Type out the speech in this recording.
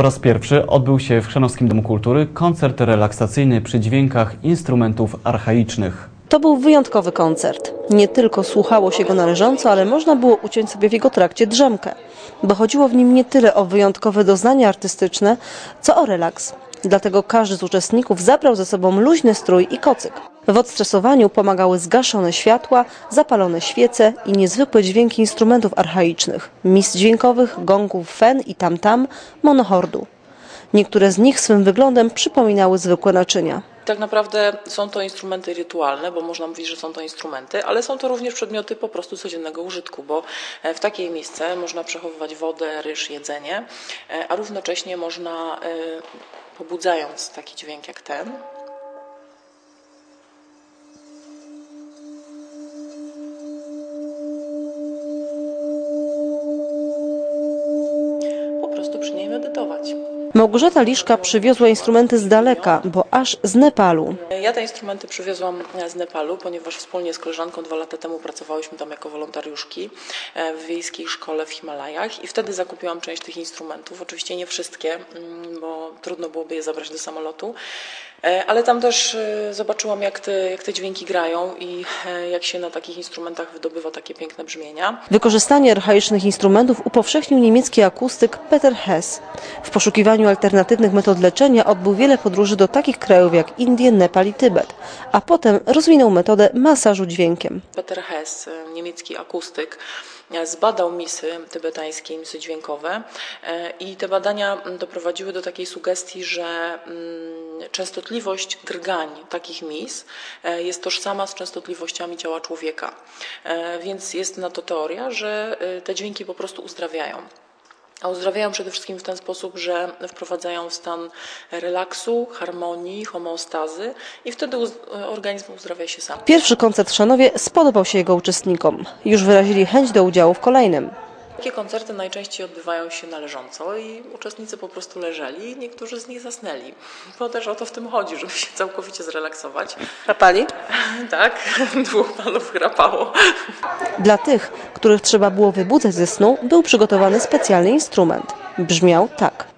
Po raz pierwszy odbył się w Chrzanowskim Domu Kultury koncert relaksacyjny przy dźwiękach instrumentów archaicznych. To był wyjątkowy koncert. Nie tylko słuchało się go należąco, ale można było uciąć sobie w jego trakcie drzemkę, bo chodziło w nim nie tyle o wyjątkowe doznanie artystyczne, co o relaks. Dlatego każdy z uczestników zabrał ze sobą luźny strój i kocyk. W odstresowaniu pomagały zgaszone światła, zapalone świece i niezwykłe dźwięki instrumentów archaicznych, mis dźwiękowych, gongów, fen i tam-tam, monochordu. Niektóre z nich swym wyglądem przypominały zwykłe naczynia. Tak naprawdę są to instrumenty rytualne, bo można mówić, że są to instrumenty, ale są to również przedmioty po prostu codziennego użytku, bo e, w takiej miejsce można przechowywać wodę, ryż, jedzenie, e, a równocześnie można, e, pobudzając taki dźwięk jak ten, po prostu przy niej medytować. Małgorzata Liszka przywiozła instrumenty z daleka, bo aż z Nepalu. Ja te instrumenty przywiozłam z Nepalu, ponieważ wspólnie z koleżanką dwa lata temu pracowałyśmy tam jako wolontariuszki e, w wiejskiej szkole w Himalajach i wtedy zakupiłam część tych instrumentów. Oczywiście nie wszystkie, mm, bo trudno byłoby je zabrać do samolotu, E, ale tam też e, zobaczyłam, jak te, jak te dźwięki grają i e, jak się na takich instrumentach wydobywa takie piękne brzmienia. Wykorzystanie archaicznych instrumentów upowszechnił niemiecki akustyk Peter Hess. W poszukiwaniu alternatywnych metod leczenia odbył wiele podróży do takich krajów jak Indie, Nepal i Tybet, a potem rozwinął metodę masażu dźwiękiem. Peter Hess, e, niemiecki akustyk, e, zbadał misy tybetańskie, misy dźwiękowe e, i te badania mm, doprowadziły do takiej sugestii, że mm, częstotliwość drgań takich mis jest tożsama z częstotliwościami ciała człowieka. Więc jest na to teoria, że te dźwięki po prostu uzdrawiają. A uzdrawiają przede wszystkim w ten sposób, że wprowadzają w stan relaksu, harmonii, homeostazy i wtedy uz- organizm uzdrawia się sam. Pierwszy koncert w Szanowie spodobał się jego uczestnikom. Już wyrazili chęć do udziału w kolejnym. Takie koncerty najczęściej odbywają się należąco i uczestnicy po prostu leżeli, niektórzy z nich zasnęli. Bo też o to w tym chodzi, żeby się całkowicie zrelaksować. Chrapali? Tak, dwóch panów chrapało. Dla tych, których trzeba było wybudzać ze snu, był przygotowany specjalny instrument. Brzmiał tak.